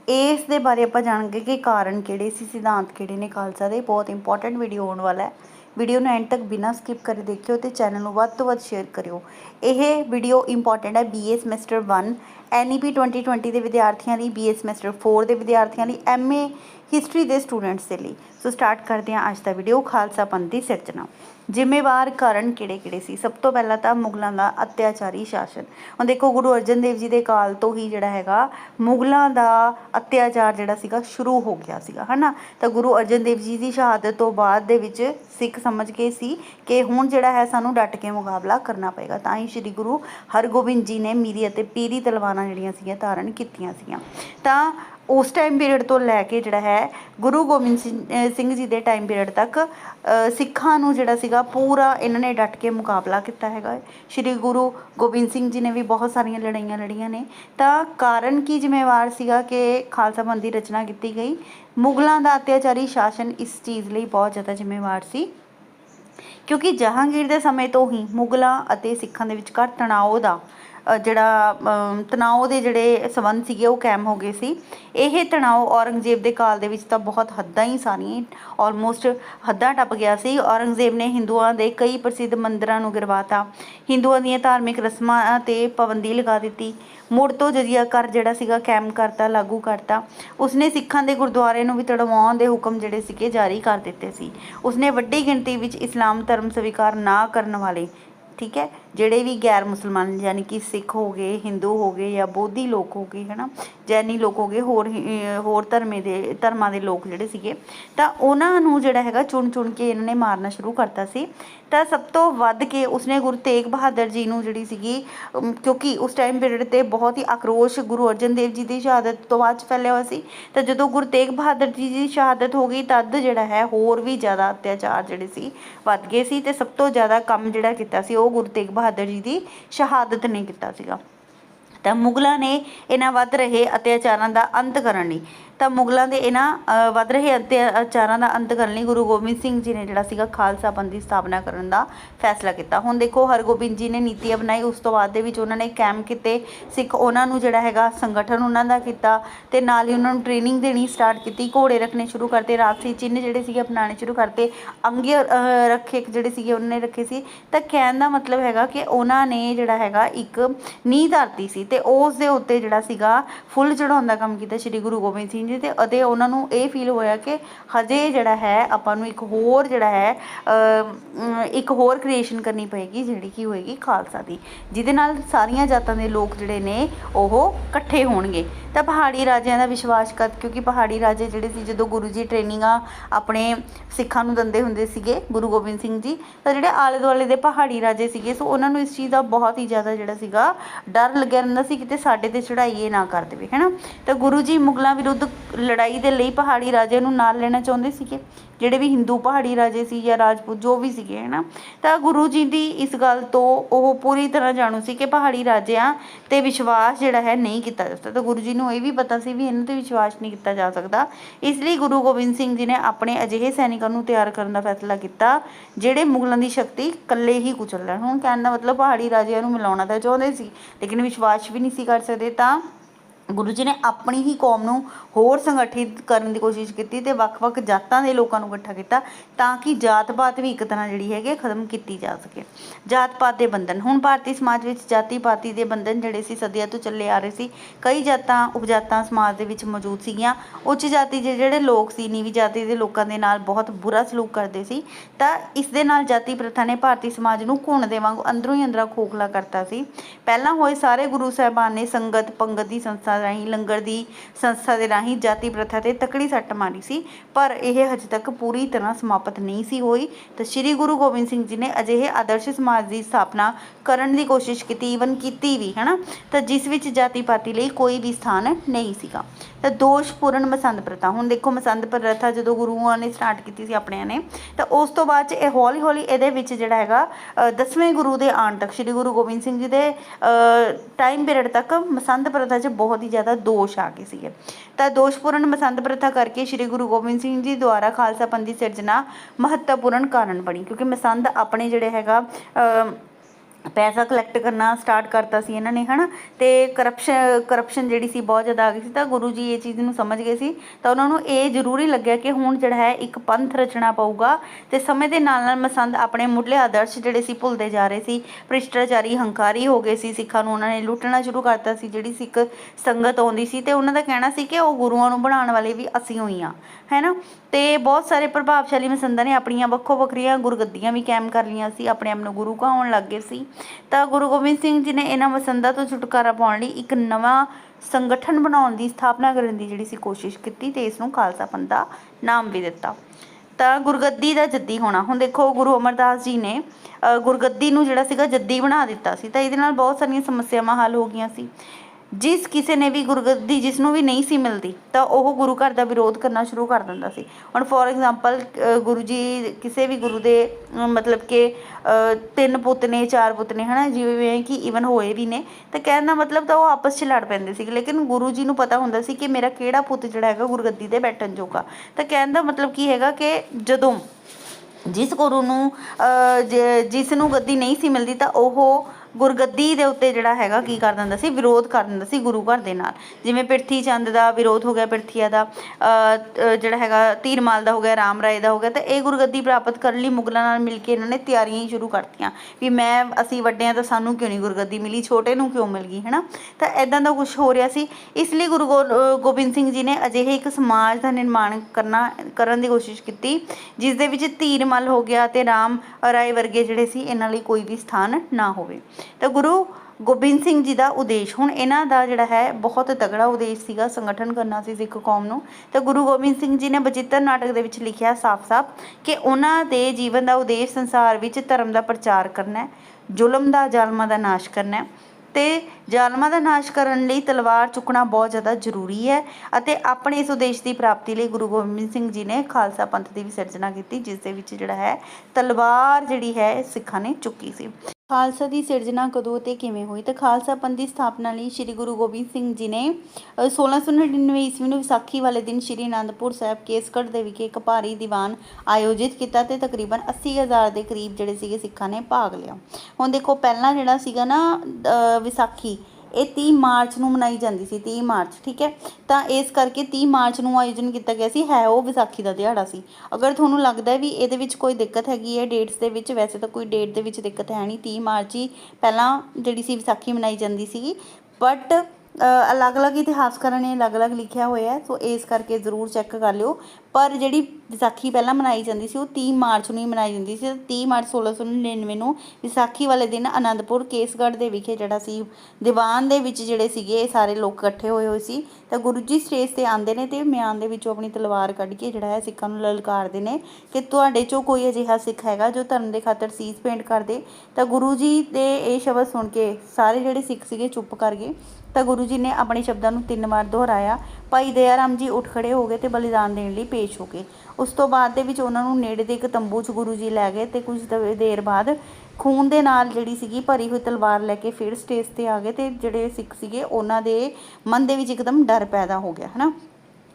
ਇਸ ਦੇ ਬਾਰੇ ਆਪਾਂ ਜਾਣਾਂਗੇ ਕਿ ਕਾਰਨ ਕਿਹੜੇ ਸੀ ਸਿਧਾਂਤ ਕਿਹੜੇ ਨੇ ਖਾਲਸਾ ਦੇ ਬਹੁਤ ਇੰਪੋਰਟੈਂਟ ਵੀਡੀਓ ਆਉਣ ਵਾਲਾ ਹੈ ਵੀਡੀਓ ਨੂੰ ਐਂਡ ਤੱਕ ਬਿਨਾਂ ਸਕਿਪ ਕਰੇ ਦੇਖਿਓ ਤੇ ਚੈਨਲ ਨੂੰ ਵੱਧ ਤੋਂ ਵੱਧ ਸ਼ੇਅਰ ਕਰਿਓ। ਇਹ ਵੀਡੀਓ ਇੰਪੋਰਟੈਂਟ ਹੈ ਬੀਏ ਸਮੈਸਟਰ 1 ਐਨਈਪੀ 2020 ਦੇ ਵਿਦਿਆਰਥੀਆਂ ਲਈ ਬੀਏ ਸਮੈਸਟਰ 4 ਦੇ ਵਿਦਿਆਰਥੀਆਂ ਲਈ ਐਮਏ ਹਿਸਟਰੀ ਦੇ ਸਟੂਡੈਂਟਸ ਦੇ ਲਈ। ਸੋ ਸਟਾਰਟ ਕਰਦੇ ਹਾਂ ਅੱਜ ਦਾ ਵੀਡੀਓ ਖਾਲਸਾ ਪੰਥ ਦੀ ਸਿਰਜਣਾ। ਜ਼ਿੰਮੇਵਾਰ ਕਾਰਨ ਕਿਹੜੇ-ਕਿਹੜੇ ਸੀ? ਸਭ ਤੋਂ ਪਹਿਲਾਂ ਤਾਂ ਮੁਗਲਾਂ ਦਾ ਅਤਿਆਚਾਰੀ ਸ਼ਾਸਨ। ਹੁਣ ਦੇਖੋ, ਗੁਰੂ ਅਰਜਨ ਦੇਵ ਜੀ ਦੇ ਕਾਲ ਤੋਂ ਹੀ ਜਿਹੜਾ ਹੈਗਾ, ਮੁਗਲਾਂ ਦਾ ਅਤਿਆਚਾਰ ਜਿਹੜਾ ਸੀਗਾ, ਸ਼ੁਰੂ ਹੋ ਗਿਆ ਸੀਗਾ, ਹਨਾ? ਤਾਂ ਗੁਰੂ ਅਰਜਨ ਦੇਵ ਜੀ ਦੀ ਸ਼ਹਾਦਤ ਤੋਂ ਬਾਅਦ ਦੇ ਵਿੱਚ ਸਿੱਖ ਸਮਝ ਕੇ ਸੀ ਕਿ ਹੁਣ ਜਿਹੜਾ ਹੈ, ਸਾਨੂੰ ਡਟ ਕੇ ਮੁਕਾਬਲਾ ਕਰਨਾ ਪਏਗਾ। ਤਾਂ ਹੀ ਸ੍ਰੀ ਗੁਰੂ ਹਰਗੋਬਿੰਦ ਜੀ ਨੇ ਮੀਰੀ ਅਤੇ ਪੀਰੀ ਤਲਵਾਰਾਂ ਜਿਹੜੀਆਂ ਸੀਗੀਆਂ, ਧਾਰਨ ਕੀਤੀਆਂ ਸੀਗੀਆਂ। ਤਾਂ ਉਸ ਟਾਈਮ ਪੀਰੀਅਡ ਤੋਂ ਲੈ ਕੇ ਜਿਹੜਾ ਹੈ, ਗੁਰੂ ਗੋਬਿੰਦ ਸਿੰਘ ਜੀ ਦੇ ਟਾਈਮ ਪੀਰੀਅਡ ਤੱਕ ਸਿੱਖਾਂ ਨੂੰ ਜਿਹੜਾ ਸੀਗਾ ਪੂਰਾ ਇਹਨਾਂ ਨੇ ਡਟ ਕੇ ਮੁਕਾਬਲਾ ਕੀਤਾ ਹੈਗਾ ਸ਼੍ਰੀ ਗੁਰੂ ਗੋਬਿੰਦ ਸਿੰਘ ਜੀ ਨੇ ਵੀ ਬਹੁਤ ਸਾਰੀਆਂ ਲੜਾਈਆਂ ਲੜੀਆਂ ਨੇ। ਤਾਂ ਕਾਰਨ ਕੀ ਜ਼ਿੰਮੇਵਾਰ ਸੀਗਾ ਕਿ ਖਾਲਸਾ ਪੰਥ ਦੀ ਰਚਨਾ ਕੀਤੀ ਗਈ? ਮੁਗਲਾਂ ਦਾ ਅਤਿਆਚਾਰੀ ਸ਼ਾਸਨ ਇਸ ਚੀਜ਼ ਲਈ ਬਹੁਤ ਜ਼ਿਆਦਾ ਜ਼ਿੰਮੇਵਾਰ ਸੀ। ਕਿਉਂਕਿ ਜਹਾਂਗੀਰ ਦੇ ਸਮੇਂ ਤੋਂ ਹੀ ਮੁਗਲਾਂ ਅਤੇ ਸਿੱਖਾਂ ਦੇ ਵਿਚਕਾਰ ਤਣਾਅ ਦਾ ਜਿਹੜਾ ਤਣਾਓ ਦੇ ਜਿਹੜੇ ਸੰਬੰਧ ਸੀਗੇ, ਉਹ ਕਾਇਮ ਹੋ ਗਏ ਸੀ। ਇਹ ਤਣਾਓ ਔਰੰਗਜ਼ੇਬ ਦੇ ਕਾਲ ਦੇ ਵਿੱਚ ਤਾਂ ਬਹੁਤ ਹੱਦਾਂ ਹੀ ਸਾਰੀਆਂ ਆਲਮੋਸਟ ਹੱਦਾਂ ਟੱਪ ਗਿਆ ਸੀ। ਔਰੰਗਜ਼ੇਬ ਨੇ ਹਿੰਦੂਆਂ ਦੇ ਕਈ ਪ੍ਰਸਿੱਧ ਮੰਦਰਾਂ ਨੂੰ ਗਿਰਵਾਤਾ। ਹਿੰਦੂਆਂ ਦੀਆਂ ਧਾਰਮਿਕ ਰਸਮਾਂ ਤੇ ਪਾਬੰਦੀ ਲਗਾ ਦਿੱਤੀ। ਮੁੜ ਤੋਂ ਜਜ਼ੀਆ ਕਰ ਜਿਹੜਾ ਸੀਗਾ, ਕਾਇਮ ਕਰਤਾ, ਲਾਗੂ ਕਰਤਾ। ਉਸਨੇ ਸਿੱਖਾਂ ਦੇ ਗੁਰਦੁਆਰੇ ਨੂੰ ਵੀ ਤੜਵਾਉਣ ਦੇ ਹੁਕਮ ਜਿਹੜੇ ਸੀਗੇ, ਜਾਰੀ ਕਰ ਦਿੱਤੇ ਸੀ। ਉਸਨੇ ਵੱਡੀ ਗਿਣਤੀ ਵਿੱਚ ਇਸਲਾਮ ਧਰਮ ਸਵੀਕਾਰ ਨਾ ਕਰਨ ਵਾਲੇ ਠੀਕ ਹੈ? ਜਿਹੜੇ ਵੀ ਗੈਰ ਮੁਸਲਮਾਨ, ਯਾਨੀ ਕਿ ਸਿੱਖ ਹੋ ਗਏ, ਹਿੰਦੂ ਹੋ ਗਏ ਜਾਂ ਬੋਧੀ ਲੋਕ ਹੋ ਗਏ, ਹਨਾ? ਜੈਨੀ ਲੋਕ ਹੋ ਗਏ, ਹੋਰ ਹੋਰ ਧਰਮੇ ਦੇ, ਧਰਮਾਂ ਦੇ ਲੋਕ ਜਿਹੜੇ ਸੀਗੇ, ਤਾਂ ਉਹਨਾਂ ਨੂੰ ਜਿਹੜਾ ਹੈਗਾ ਚੁਣ ਚੁਣ ਕੇ ਇਹਨਾਂ ਨੇ ਮਾਰਨਾ ਸ਼ੁਰੂ ਕਰਤਾ ਸੀ। ਤਾਂ ਸਭ ਤੋਂ ਵੱਧ ਕੇ ਉਸਨੇ ਗੁਰੂ ਤੇਗ ਬਹਾਦਰ ਜੀ ਨੂੰ ਜਿਹੜੀ ਸੀਗੀ ਕਿਉਂਕਿ ਉਸ ਟਾਈਮ ਪੀਰੀਅਡ ਤੇ ਬਹੁਤ ਹੀ ਆਕਰੋਸ਼ ਗੁਰੂ ਅਰਜਨ ਦੇਵ ਜੀ ਦੀ ਸ਼ਹਾਦਤ ਤੋਂ ਬਾਅਦ ਫੈਲਿਆ ਹੋਇਆ ਸੀ। ਤਾਂ ਜਦੋਂ ਗੁਰੂ ਤੇਗ ਬਹਾਦਰ ਜੀ ਦੀ ਸ਼ਹਾਦਤ ਹੋ ਗਈ, ਤਦ ਜਿਹੜਾ ਹੈ ਹੋਰ ਵੀ ਜ਼ਿਆਦਾ ਅਤਿਆਚਾਰ ਜਿਹੜੇ ਸੀ ਵੱਧ ਗਏ ਸੀ ਤੇ ਸਭ ਤੋਂ ਜ਼ਿਆਦਾ ਕੰਮ ਜਿਹੜਾ ਕੀਤਾ ਸੀ, ਉਹ ਗੁਰੂ ਤੇਗ ਬਹਾਦਰ ਜੀ ਦੀ ਸ਼ਹਾਦਤ ਨੇ ਕੀਤਾ ਸੀਗਾ। ਤਾਂ ਮੁਗਲਾਂ ਨੇ ਇਹਨਾਂ ਵੱਧ ਰਹੇ ਅਤਿਆਚਾਰਾਂ ਦਾ ਅੰਤ ਕਰਨ ਲਈ ਤਾਂ ਮੁਗਲਾਂ ਦੇ ਇਹਨਾਂ ਵੱਧ ਰਹੇ ਅਤਿਆਚਾਰਾਂ ਦਾ ਅੰਤ ਕਰਨ ਲਈ ਗੁਰੂ ਗੋਬਿੰਦ ਸਿੰਘ ਜੀ ਨੇ ਜਿਹੜਾ ਸੀਗਾ ਖਾਲਸਾ ਪੰਥ ਦੀ ਸਥਾਪਨਾ ਕਰਨ ਦਾ ਫੈਸਲਾ ਕੀਤਾ। ਹੁਣ ਦੇਖੋ ਹਰਗੋਬਿੰਦ ਜੀ ਨੇ ਨੀਤੀ ਅਪਣਾਈ, ਉਸ ਤੋਂ ਬਾਅਦ ਦੇ ਵਿੱਚ ਉਹਨਾਂ ਨੇ ਕੈਂਪ ਕੀਤੇ, ਸਿੱਖ ਉਹਨਾਂ ਨੂੰ ਜਿਹੜਾ ਹੈਗਾ ਸੰਗਠਨ ਉਹਨਾਂ ਦਾ ਕੀਤਾ ਤੇ ਨਾਲ ਹੀ ਉਹਨਾਂ ਨੂੰ ਟ੍ਰੇਨਿੰਗ ਦੇਣੀ ਸਟਾਰਟ ਕੀਤੀ, ਘੋੜੇ ਰੱਖਣੇ ਸ਼ੁਰੂ ਕਰਤੇ ਰਾਜਸੀ ਚਿੰਨ੍ਹ ਜਿਹੜੇ ਸੀਗੇ ਅਪਣਾਉਣੇ ਸ਼ੁਰੂ ਕਰਤੇ, ਅੰਗੇ ਰੱਖੇ ਜਿਹੜੇ ਸੀਗੇ ਉਹਨਾਂ ਨੇ ਰੱਖੇ ਸੀ। ਤਾਂ ਕਹਿਣ ਦਾ ਮਤਲਬ ਹੈਗਾ ਕਿ ਉਹਨਾਂ ਨੇ ਜਿਹੜਾ ਹੈਗਾ ਇੱਕ ਨੀਂਹ ਧਰਤੀ ਸੀ ਤੇ ਉਸ ਦੇ ਉੱਤੇ ਜਿਹੜਾ ਸੀਗਾ ਫੁੱਲ ਚੜਾਉਣ ਦਾ ਕੰਮ ਕੀਤਾ ਸ੍ਰੀ ਗੁਰੂ ਗੋਬਿੰਦ ਸਿੰਘ ਜੀ ਤੇ ਅਤੇ ਉਹਨਾਂ ਨੂੰ ਇਹ ਫੀਲ ਹੋਇਆ ਕਿ ਹਜੇ ਜਿਹੜਾ ਹੈ ਆਪਾਂ ਨੂੰ ਇੱਕ ਹੋਰ ਜਿਹੜਾ ਹੈ ਅਮ, ਇੱਕ ਹੋਰ ਕ੍ਰੀਏਸ਼ਨ ਕਰਨੀ ਪਏਗੀ ਜਿਹੜੀ ਕੀ ਹੋਏਗੀ ਖਾਲਸਾ ਦੀ ਜਿਹਦੇ ਨਾਲ ਸਾਰੀਆਂ ਜਾਤਾਂ ਦੇ ਲੋਕ ਜਿਹੜੇ ਨੇ ਉਹ ਇਕੱਠੇ ਹੋਣਗੇ। ਤਾਂ ਪਹਾੜੀ ਰਾਜਿਆਂ ਦਾ ਵਿਸ਼ਵਾਸ ਕਰ, ਕਿਉਂਕਿ ਪਹਾੜੀ ਰਾਜੇ ਜਿਹੜੇ ਸੀ, ਜਦੋਂ ਗੁਰੂ ਜੀ ਟ੍ਰੇਨਿੰਗਾਂ ਆਪਣੇ ਸਿੱਖਾਂ ਨੂੰ ਦਿੰਦੇ ਹੁੰਦੇ ਸੀਗੇ, ਗੁਰੂ ਗੋਬਿੰਦ ਸਿੰਘ ਜੀ, ਤਾਂ ਜਿਹੜੇ ਆਲੇ ਦੁਆਲੇ ਦੇ ਪਹਾੜੀ ਰਾਜੇ ਸੀਗੇ, ਸੋ ਉਹਨਾਂ ਨੂੰ ਇਸ ਚੀਜ਼ ਦਾ ਬਹੁਤ ਹੀ ਜ਼ਿਆਦਾ ਜਿਹੜਾ ਸੀਗਾ, ਡਰ ਲੱਗਿਆ ਰਹਿੰਦਾ ਸੀ ਕਿਤੇ ਸਾਡੇ ਤੇ ਚੜ੍ਹਾਈ ਇਹ ਨਾ ਕਰ ਦੇਵੇ, ਹੈਨਾ? ਤਾਂ ਗੁਰੂ ਜੀ ਮੁਗਲਾਂ ਵਿਰੁੱਧ ਲੜਾਈ ਦੇ ਲਈ ਪਹਾੜੀ ਰਾਜਿਆਂ ਨੂੰ ਨਾਲ ਲੈਣਾ ਚਾਹੁੰਦੇ ਸੀਗੇ। ਜਿਹੜੇ ਵੀ ਹਿੰਦੂ ਪਹਾੜੀ ਰਾਜੇ ਸੀ ਜਾਂ ਰਾਜਪੂਤ ਜੋ ਵੀ ਸੀਗੇ ਹੈ ਨਾ ਤਾਂ ਗੁਰੂ ਜੀ ਦੀ ਇਸ ਗੱਲ ਤੋਂ ਉਹ ਪੂਰੀ ਤਰ੍ਹਾਂ ਜਾਣੂ ਸੀ ਕਿ ਪਹਾੜੀ ਰਾਜਿਆਂ ਤੇ ਵਿਸ਼ਵਾਸ ਜਿਹੜਾ ਹੈ ਨਹੀਂ ਕੀਤਾ ਜਾ ਸਕਦਾ। ਤਾਂ ਗੁਰੂ ਜੀ ਨੂੰ ਇਹ ਵੀ ਪਤਾ ਸੀ ਵੀ ਇਹਨਾਂ ਤੇ ਵਿਸ਼ਵਾਸ ਨਹੀਂ ਕੀਤਾ ਜਾ ਸਕਦਾ। ਇਸ ਲਈ ਗੁਰੂ ਗੋਬਿੰਦ ਸਿੰਘ ਜੀ ਨੇ ਆਪਣੇ ਅਜਿਹੇ ਸੈਨਿਕਾਂ ਨੂੰ ਤਿਆਰ ਕਰਨ ਦਾ ਫੈਸਲਾ ਕੀਤਾ, ਜਿਹੜੇ ਮੁਗਲਾਂ ਦੀ ਸ਼ਕਤੀ ਇਕੱਲੇ ਹੀ ਕੁਚਲ ਲੈਣ ਹੁਣ ਕਹਿਣ ਦਾ ਮਤਲਬ ਪਹਾੜੀ ਰਾਜਿਆਂ ਨੂੰ ਮਿਲਾਉਣਾ ਤਾਂ ਚਾਹੁੰਦੇ ਸੀ, ਲੇਕਿਨ ਵਿਸ਼ਵਾਸ ਵੀ ਨਹੀਂ ਸੀ ਕਰ ਸਕਦੇ। ਤਾਂ ਗੁਰੂ ਜੀ ਨੇ ਆਪਣੀ ਹੀ ਕੌਮ ਨੂੰ ਹੋਰ ਸੰਗਠਿਤ ਕਰਨ ਦੀ ਕੋਸ਼ਿਸ਼ ਕੀਤੀ ਤੇ ਵੱਖ-ਵੱਖ ਜਾਤਾਂ ਦੇ ਲੋਕਾਂ ਨੂੰ ਇਕੱਠਾ ਕੀਤਾ ਤਾਂ ਕਿ ਜਾਤ-ਪਾਤ ਵੀ ਇੱਕ ਤਰ੍ਹਾਂ ਜਿਹੜੀ ਹੈਗੀ ਖਤਮ ਕੀਤੀ ਜਾ ਸਕੇ। ਜਾਤ-ਪਾਤ ਦੇ ਬੰਧਨ। ਹੁਣ ਭਾਰਤੀ ਸਮਾਜ ਵਿੱਚ ਜਾਤੀ-ਪਾਤੀ ਦੇ ਬੰਧਨ ਜਿਹੜੇ ਸੀ ਸਦੀਆਂ ਤੋਂ ਚੱਲੇ ਆ ਰਹੇ ਸੀ। ਕਈ ਜਾਤਾਂ, ਉਪਜਾਤਾਂ ਸਮਾਜ ਦੇ ਵਿੱਚ ਮੌਜੂਦ ਸੀਗੀਆਂ। ਉੱਚ ਜਾਤੀ ਦੇ ਜਿਹੜੇ ਲੋਕ ਸੀ, ਨੀਵੀਂ ਜਾਤੀ ਦੇ ਲੋਕਾਂ ਦੇ ਨਾਲ ਬਹੁਤ ਬੁਰਾ ਸਲੂਕ ਕਰਦੇ ਸੀ। ਤਾਂ ਇਸ ਦੇ ਨਾਲ ਜਾਤੀ ਪ੍ਰਥਾ ਨੇ ਭਾਰਤੀ ਸਮਾਜ ਨੂੰ ਘੁਣ ਦੇ ਵਾਂਗੂ ਅੰਦਰੋਂ ਹੀ ਅੰਦਰਾ ਖੋਖਲਾ ਕਰਤਾ ਸੀ। ਪਹਿਲਾਂ ਹੋਏ ਸਾਰੇ ਗੁਰੂ ਸਾਹਿਬਾਨ ਨੇ ਸੰਗਤ, ਪੰਗਤ ਦੀ ਸੰਸਥਾ ਰਾਹੀਂ, ਲੰਗਰ ਦੀ ਸੰਸਥਾ ਦੇ ਰਾਹੀਂ ਜਾਤੀ ਪ੍ਰਥਾ ਤੇ ਤਕੜੀ ਸੱਟ ਮਾਰੀ ਸੀ, ਪਰ ਇਹ ਹਜੇ ਤੱਕ ਪੂਰੀ ਤਰ੍ਹਾਂ ਸਮਾਪਤ ਨਹੀਂ ਸੀ ਹੋਈ। ਤਾਂ ਸ੍ਰੀ ਗੁਰੂ ਗੋਬਿੰਦ ਸਿੰਘ ਜੀ ਨੇ ਅਜਿਹੇ ਆਦਰਸ਼ ਸਮਾਜ ਦੀ ਸਥਾਪਨਾ ਕਰਨ ਦੀ ਕੋਸ਼ਿਸ਼ ਕੀਤੀ ਈਵਨ ਕੀਤੀ ਵੀ, ਹਨਾ? ਤਾਂ ਜਿਸ ਵਿੱਚ ਜਾਤੀ ਪਾਤੀ ਲਈ ਕੋਈ ਵੀ ਸਥਾਨ ਨਹੀਂ ਸੀਗਾ। ਤਾਂ ਦੋਸ਼ਪੂਰਨ ਮਸੰਦ ਪ੍ਰਥਾ ਹੁਣ ਦੇਖੋ ਮਸੰਦ ਪ੍ਰਥਾ ਜਦੋਂ ਗੁਰੂਆਂ ਨੇ ਸਟਾਰਟ ਕੀਤੀ ਸੀ ਆਪਣਿਆਂ ਨੇ ਤਾਂ ਉਸ ਤੋਂ ਬਾਅਦ ਚ ਇਹ ਹੌਲੀ ਹੌਲੀ ਇਹਦੇ ਵਿੱਚ ਜਿਹੜਾ ਹੈਗਾ ਅ, ਦਸਵੇਂ ਗੁਰੂ ਦੇ ਆਉਣ ਤੱਕ ਸ੍ਰੀ ਗੁਰੂ ਗੋਬਿੰਦ ਸਿੰਘ ਜੀ ਦੇ ਟਾਈਮ ਪੀਰੀਅਡ ਤੱਕ ਮਸੰਦ ਪ੍ਰਥਾ 'ਚ ਬਹੁਤ ਹੀ ਜ਼ਿਆਦਾ ਦੋਸ਼ ਆ ਗਏ ਸੀਗੇ। ਤਾਂ ਦੋਸ਼ਪੂਰਨ ਮਸੰਦ ਪ੍ਰਥਾ ਕਰਕੇ ਸ੍ਰੀ ਗੁਰੂ ਗੋਬਿੰਦ ਸਿੰਘ ਜੀ ਦੁਆਰਾ ਖਾਲਸਾ ਪੰਥ ਦੀ ਸਿਰਜਣਾ ਮਹੱਤਵਪੂਰਨ ਕਾਰਨ ਬਣੀ ਕਿਉਂਕਿ ਮਸੰਦ ਆਪਣੇ ਜਿਹੜੇ ਹੈਗਾ ਪੈਸਾ ਕਲੈਕਟ ਕਰਨਾ ਸਟਾਰਟ ਕਰਤਾ ਸੀ ਇਹਨਾਂ ਨੇ, ਹਨਾ? ਤੇ ਕਰਪਸ਼ਨ ਕਰਪਸ਼ਨ ਜਿਹੜੀ ਸੀ, ਬਹੁਤ ਜ਼ਿਆਦਾ ਆ ਗਈ ਸੀ ਤਾਂ ਗੁਰੂ ਜੀ ਇਹ ਚੀਜ਼ ਨੂੰ ਸਮਝ ਗਏ ਸੀ। ਤਾਂ ਉਹਨਾਂ ਨੂੰ ਇਹ ਜ਼ਰੂਰੀ ਲੱਗਿਆ ਕਿ ਹੁਣ ਜਿਹੜਾ ਹੈ, ਇੱਕ ਪੰਥ ਰਚਣਾ ਪਊਗਾ ਤੇ ਸਮੇਂ ਦੇ ਨਾਲ ਨਾਲ ਮਸੰਦ ਆਪਣੇ ਮੁੱਢਲੇ ਆਦਰਸ਼ ਜਿਹੜੇ ਸੀ, ਭੁੱਲਦੇ ਜਾ ਰਹੇ ਸੀ। ਭ੍ਰਿਸ਼ਟਾਚਾਰੀ, ਹੰਕਾਰੀ ਹੋ ਗਏ ਸੀ ਸਿੱਖਾਂ ਨੂੰ, ਉਹਨਾਂ ਨੇ ਲੁੱਟਣਾ ਸ਼ੁਰੂ ਕਰਤਾ ਸੀ, ਜਿਹੜੀ ਸਿੱਖ ਸੰਗਤ ਆਉਂਦੀ ਸੀ ਤੇ ਉਹਨਾਂ ਦਾ ਕਹਿਣਾ ਸੀ ਕਿ ਉਹ ਗੁਰੂਆਂ ਨੂੰ ਬਣਾਉਣ ਵਾਲੇ ਵੀ ਅਸੀਂ ਹੋਈ ਆ ਹੈਨਾ ਤੇ ਬਹੁਤ ਸਾਰੇ ਪ੍ਰਭਾਵਸ਼ਾਲੀ ਮਸੰਦਾਂ ਨੇ ਆਪਣੀਆਂ ਵੱਖੋ ਵੱਖਰੀਆਂ ਗੁਰਗੱਦੀਆਂ ਵੀ ਕਾਇਮ ਕਰ ਲਈਆਂ ਸੀ, ਆਪਣੇ ਆਪ ਨੂੰ ਗੁਰੂ ਕਹਾਉਣ ਲੱਗ ਗਏ ਸੀ। ਤਾਂ ਗੁਰੂ ਗੋਬਿੰਦ ਸਿੰਘ ਜੀ ਨੇ ਇਹਨਾਂ ਮਸੰਦਾਂ ਤੋਂ ਛੁਟਕਾਰਾ ਪਾਉਣ ਲਈ ਇੱਕ ਨਵਾਂ ਸੰਗਠਨ ਬਣਾਉਣ ਦੀ ਸਥਾਪਨਾ ਕਰਨ ਦੀ ਜਿਹੜੀ ਸੀ ਕੋਸ਼ਿਸ਼ ਕੀਤੀ ਤੇ ਇਸ ਨੂੰ ਖਾਲਸਾ ਪੰਥ ਦਾ ਨਾਮ ਵੀ ਦਿੱਤਾ। ਤਾਂ ਗੁਰਗੱਦੀ ਦਾ ਜੱਦੀ ਹੋਣਾ, ਹੁਣ ਦੇਖੋ ਗੁਰੂ ਅਮਰਦਾਸ ਜੀ ਨੇ ਗੁਰਗੱਦੀ ਨੂੰ ਜਿਹੜਾ ਸੀਗਾ ਜੱਦੀ ਬਣਾ ਦਿੱਤਾ ਸੀ, ਤਾਂ ਇਹਦੇ ਨਾਲ ਬਹੁਤ ਸਾਰੀਆਂ ਸਮੱਸਿਆਵਾਂ ਹੱਲ ਹੋ ਗਈਆਂ ਸੀ। ਜਿਸ ਕਿਸੇ ਨੇ ਵੀ ਗੁਰਗੱਦੀ ਜਿਸ ਨੂੰ ਵੀ ਨਹੀਂ ਸੀ ਮਿਲਦੀ ਤਾਂ ਉਹ ਗੁਰੂ ਘਰ ਦਾ ਵਿਰੋਧ ਕਰਨਾ ਸ਼ੁਰੂ ਕਰ ਦਿੰਦਾ ਸੀ। ਹੁਣ ਫੋਰ ਐਗਜ਼ਾਮਪਲ ਗੁਰੂ ਜੀ ਕਿਸੇ ਵੀ ਗੁਰੂ ਦੇ ਮਤਲਬ ਕਿ ਤਿੰਨ ਪੁੱਤ ਨੇ ਚਾਰ ਪੁੱਤ ਨੇ ਹਨਾ ਜਿਵੇਂ ਕਿ ਇਵਨ ਹੋਏ ਵੀ ਨੇ ਤਾਂ ਕਹਿਣ ਦਾ ਮਤਲਬ ਤਾਂ ਉਹ ਆਪਸ 'ਚ ਲੜ ਪੈਂਦੇ ਸੀ ਲੇਕਿਨ ਗੁਰੂ ਜੀ ਨੂੰ ਪਤਾ ਹੁੰਦਾ ਸੀ ਕਿ ਮੇਰਾ ਕਿਹੜਾ ਪੁੱਤ ਜਿਹੜਾ ਹੈਗਾ ਗੁਰਗੱਦੀ ਤੇ ਬੈਠਣ ਜੋਗਾ। ਤਾਂ ਕਹਿਣ ਦਾ ਮਤਲਬ ਕੀ ਹੈਗਾ ਕਿ ਜਦੋਂ ਜਿਸ ਗੁਰੂ ਨੂੰ ਅ, ਜ- ਜਿਸ ਨੂੰ ਗੱਦੀ ਨਹੀਂ ਸੀ ਮਿਲਦੀ ਤਾਂ ਉਹ ਗੁਰਗੱਦੀ ਦੇ ਉੱਤੇ ਜਿਹੜਾ ਹੈਗਾ ਕੀ ਕਰ ਦਿੰਦਾ ਸੀ, ਵਿਰੋਧ ਕਰ ਦਿੰਦਾ ਸੀ ਗੁਰੂ ਘਰ ਦੇ ਨਾਲ। ਜਿਵੇਂ ਪ੍ਰਿਥੀ ਚੰਦ ਦਾ ਵਿਰੋਧ ਹੋ ਗਿਆ ਪ੍ਰਿਥੀਆ ਦਾ ਜਿਹੜਾ ਹੈਗਾ ਧੀਰਮਾਲ ਦਾ ਹੋ ਗਿਆ, ਰਾਮ ਰਾਏ ਦਾ ਹੋ ਗਿਆ, ਤਾਂ ਇਹ ਗੁਰਗੱਦੀ ਪ੍ਰਾਪਤ ਕਰਨ ਲਈ ਮੁਗਲਾਂ ਨਾਲ ਮਿਲ ਕੇ ਇਹਨਾਂ ਨੇ ਤਿਆਰੀਆਂ ਹੀ ਸ਼ੁਰੂ ਕਰਤੀਆਂ ਵੀ ਮੈਂ, ਅਸੀਂ ਵੱਡੇ ਹਾਂ ਤਾਂ ਸਾਨੂੰ ਕਿਉਂ ਨਹੀਂ ਗੁਰਗੱਦੀ ਮਿਲੀ, ਛੋਟੇ ਨੂੰ ਕਿਉਂ ਮਿਲ ਗਈ, ਹੈਨਾ? ਤਾਂ ਐਦਾਂ ਦਾ ਕੁਝ ਹੋ ਰਿਹਾ ਸੀ। ਇਸ ਲਈ ਗੁਰੂ ਗੋ- ਗੋਬਿੰਦ ਸਿੰਘ ਜੀ ਨੇ ਅਜਿਹੇ ਇੱਕ ਸਮਾਜ ਦਾ ਨਿਰਮਾਣ ਕਰਨਾ, ਕਰਨ ਦੀ ਕੋਸ਼ਿਸ਼ ਕੀਤੀ, ਜਿਸ ਦੇ ਵਿੱਚ ਧੀਰਮਲ ਹੋ ਗਿਆ ਤੇ ਰਾਮ ਰਾਏ ਵਰਗੇ ਜਿਹੜੇ ਸੀ, ਇਹਨਾਂ ਲਈ ਕੋਈ ਵੀ ਸਥਾਨ ਨਾ ਹੋਵੇ। ਤਾਂ ਗੁਰੂ ਗੋਬਿੰਦ ਸਿੰਘ ਜੀ ਦਾ ਉਦੇਸ਼, ਹੁਣ ਇਹਨਾਂ ਦਾ ਜਿਹੜਾ ਹੈ, ਬਹੁਤ ਤਗੜਾ ਉਦੇਸ਼ ਸੀਗਾ ਸੰਗਠਨ ਕਰਨਾ ਸੀ ਸਿੱਖ ਕੌਮ ਨੂੰ। ਤਾਂ ਗੁਰੂ ਗੋਬਿੰਦ ਸਿੰਘ ਜੀ ਨੇ ਬਚਿੱਤਰ ਨਾਟਕ ਦੇ ਵਿੱਚ ਲਿਖਿਆ ਸਾਫ਼-ਸਾਫ਼ ਕਿ ਉਹਨਾਂ ਦੇ ਜੀਵਨ ਦਾ ਉਦੇਸ਼ ਸੰਸਾਰ ਵਿੱਚ ਧਰਮ ਦਾ ਪ੍ਰਚਾਰ ਕਰਨਾ ਹੈ, ਜ਼ੁਲਮ ਦਾ, ਜ਼ਾਲਮਾਂ ਦਾ ਨਾਸ਼ ਕਰਨਾ ਹੈ। ਤੇ ਜ਼ਾਲਮਾਂ ਦਾ ਨਾਸ਼ ਕਰਨ ਲਈ ਤਲਵਾਰ ਚੁੱਕਣਾ ਬਹੁਤ ਜ਼ਿਆਦਾ ਜ਼ਰੂਰੀ ਹੈ ਅਤੇ ਆਪਣੇ ਇਸ ਉਦੇਸ਼ ਦੀ ਪ੍ਰਾਪਤੀ ਲਈ ਗੁਰੂ ਗੋਬਿੰਦ ਸਿੰਘ ਜੀ ਨੇ ਖਾਲਸਾ ਪੰਥ ਦੀ ਵੀ ਸਿਰਜਣਾ ਕੀਤੀ, ਜਿਸ ਦੇ ਵਿੱਚ ਜਿਹੜਾ ਹੈ, ਤਲਵਾਰ ਜਿਹੜੀ ਹੈ ਸਿੱਖਾਂ ਨੇ ਚੁੱਕੀ ਸੀ। ਖਾਲਸਾ ਦੀ ਸਿਰਜਣਾ ਕਦੋਂ ਅਤੇ ਕਿਵੇਂ ਹੋਈ? ਤਾਂ ਖਾਲਸਾ ਪੰਥ ਦੀ ਸਥਾਪਨਾ ਲਈ ਸ੍ਰੀ ਗੁਰੂ ਗੋਬਿੰਦ ਸਿੰਘ ਜੀ ਨੇ ਅ, 1699 ਈਸਵੀ ਨੂੰ ਵਿਸਾਖੀ ਵਾਲੇ ਦਿਨ ਸ੍ਰੀ ਅਨੰਦਪੁਰ ਸਾਹਿਬ ਕੇਸਗੜ੍ਹ ਦੇ ਵਿਖੇ ਇੱਕ ਭਾਰੀ ਦੀਵਾਨ ਆਯੋਜਿਤ ਕੀਤਾ ਤੇ ਤਕਰੀਬਨ 80000 ਦੇ ਕਰੀਬ ਜਿਹੜੇ ਸੀਗੇ ਸਿੱਖਾਂ ਨੇ ਭਾਗ ਲਿਆ। ਹੁਣ ਦੇਖੋ ਪਹਿਲਾਂ ਜਿਹੜਾ ਸੀਗਾ ਨਾ ਵਿਸਾਖੀ ਇਹ 30 ਮਾਰਚ ਨੂੰ ਮਨਾਈ ਜਾਂਦੀ ਸੀ 30 ਮਾਰਚ, ਠੀਕ ਹੈ? ਤਾਂ ਇਸ ਕਰਕੇ 30 ਮਾਰਚ ਨੂੰ ਆਯੋਜਨ ਕੀਤਾ ਗਿਆ ਸੀ, ਹੈ ਉਹ ਵਿਸਾਖੀ ਦਾ ਦਿਹਾੜਾ ਸੀ। ਅਗਰ ਤੁਹਾਨੂੰ ਲੱਗਦਾ ਹੈ ਵੀ ਇਹਦੇ ਵਿੱਚ ਕੋਈ ਦਿੱਕਤ ਹੈਗੀ ਹੈ ਡੇਟਸ ਦੇ ਵਿੱਚ, ਵੈਸੇ ਤਾਂ ਕੋਈ ਡੇਟ ਦੇ ਵਿੱਚ ਦਿੱਕਤ ਹੈ ਨਹੀਂ 30 ਮਾਰਚ ਹੀ ਪਹਿਲਾਂ ਜਿਹੜੀ ਸੀ ਵਿਸਾਖੀ ਮਨਾਈ ਜਾਂਦੀ ਸੀਗੀ ਬਟ ਅਲੱਗ-ਅਲੱਗ ਇਤਿਹਾਸਕਾਰਾਂ ਨੇ ਅਲੱਗ-ਅਲੱਗ ਲਿਖਿਆ ਹੋਇਆ ਸੋ ਇਸ ਕਰਕੇ ਜ਼ਰੂਰ ਚੈੱਕ ਕਰ ਲਿਓ। ਪਰ ਜਿਹੜੀ ਵਿਸਾਖੀ ਪਹਿਲਾਂ ਮਨਾਈ ਜਾਂਦੀ ਸੀ, ਉਹ 30 ਮਾਰਚ ਨੂੰ ਹੀ ਮਨਾਈ ਜਾਂਦੀ ਸੀ, ਤੇ 30 ਮਾਰਚ 1699 ਨੂੰ ਵਿਸਾਖੀ ਵਾਲੇ ਦਿਨ ਅਨੰਦਪੁਰ ਕੇਸਗੜ੍ਹ ਦੇ ਵਿਖੇ ਜਿਹੜਾ ਸੀ, ਦੀਵਾਨ ਦੇ ਵਿੱਚ ਜਿਹੜੇ ਸੀਗੇ ਇਹ ਸਾਰੇ ਲੋਕ ਇਕੱਠੇ ਹੋਏ ਹੋਏ ਸੀ, ਤਾਂ ਗੁਰੂ ਜੀ ਸਟੇਜ ਤੇ ਆਉਂਦੇ ਨੇ ਤੇ ਮਿਆਨ ਦੇ ਵਿੱਚੋਂ ਆਪਣੀ ਤਲਵਾਰ ਕੱਢ ਕੇ ਜਿਹੜਾ ਹੈ ਸਿੱਖਾਂ ਨੂੰ ਲਲਕਾਰਦੇ ਨੇ, ਕਿ ਤੁਹਾਡੇ ਚੋਂ ਕੋਈ ਅਜਿਹਾ ਸਿੱਖ ਹੈਗਾ ਜੋ ਧਰਮ ਦੇ ਖਾਤਰ ਸੀਸ ਭੇਂਟ ਕਰਦੇ ਤਾਂ ਗੁਰੂ ਜੀ ਦੇ ਇਹ ਸ਼ਬਦ ਸੁਣ ਕੇ ਸਾਰੇ ਜਿਹੜੇ ਸਿੱਖ ਸੀਗੇ ਚੁੱਪ ਕਰ ਗਏ, ਤਾਂ ਗੁਰੂ ਜੀ ਨੇ ਆਪਣੇ ਸ਼ਬਦਾਂ ਨੂੰ ਤਿੰਨ ਵਾਰ ਦੁਹਰਾਇਆ ਭਾਈ ਦਇਆ ਰਾਮ ਜੀ ਉੱਠ ਖੜੇ ਹੋ ਗਏ ਤੇ ਬਲੀਦਾਨ ਦੇਣ ਲਈ ਪੇਸ਼ ਹੋ ਗਏ ਉਸ ਤੋਂ ਬਾਅਦ ਦੇ ਵਿੱਚ ਉਹਨਾਂ ਨੂੰ ਨੇੜੇ ਦੇ ਇੱਕ ਤੰਬੂ 'ਚ ਗੁਰੂ ਜੀ ਲੈ ਗਏ ਤੇ ਕੁਝ ਦ- ਦੇਰ ਬਾਅਦ ਖੂਨ ਦੇ ਨਾਲ ਜਿਹੜੀ ਸੀਗੀ ਭਰੀ ਹੋਈ ਤਲਵਾਰ ਲੈ ਕੇ ਫਿਰ ਸਟੇਜ ਤੇ ਆ ਗਏ ਤੇ ਜਿਹੜੇ ਸਿੱਖ ਸੀਗੇ ਉਹਨਾਂ ਦੇ ਮਨ ਦੇ ਵਿੱਚ ਇੱਕਦਮ ਡਰ ਪੈਦਾ ਹੋ ਗਿਆ, ਹਨਾ?